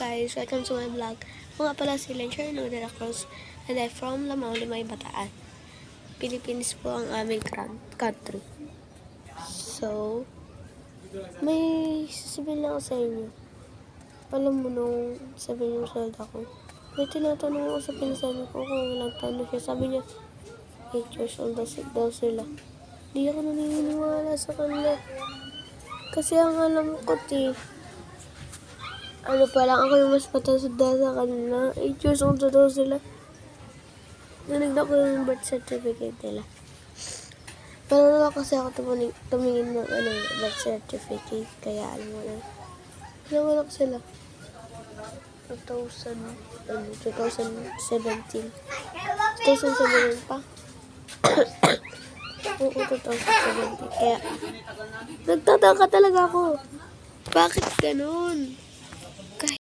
guys, welcome to my vlog. Ako pala si Lencher Nuder Cruz and I'm from Lamao, Limay, Bataan. Philippines po ang aming country. So, may sasabihin lang ako sa inyo. Alam mo nung sabi niyo sa ako, may tinatanong ako sa pinsan ko kung ilang taon na siya. Sabi niya, 8 years old daw si- daw sila. Di ako naniniwala sa kanila. Kasi ang alam ko, ti, ano pa lang ako yung mas matanda sa kanila. 8 years old na daw sila. Nanignan ko yung birth certificate nila. Pero na kasi ako tumingin, tumingin ng ano, birth certificate. Kaya alam mo na. Ilang anak sila? 2000, ano, 2017. 2017 pa. Oo, 2017. Kaya, nagtataka talaga ako. Bakit ganun?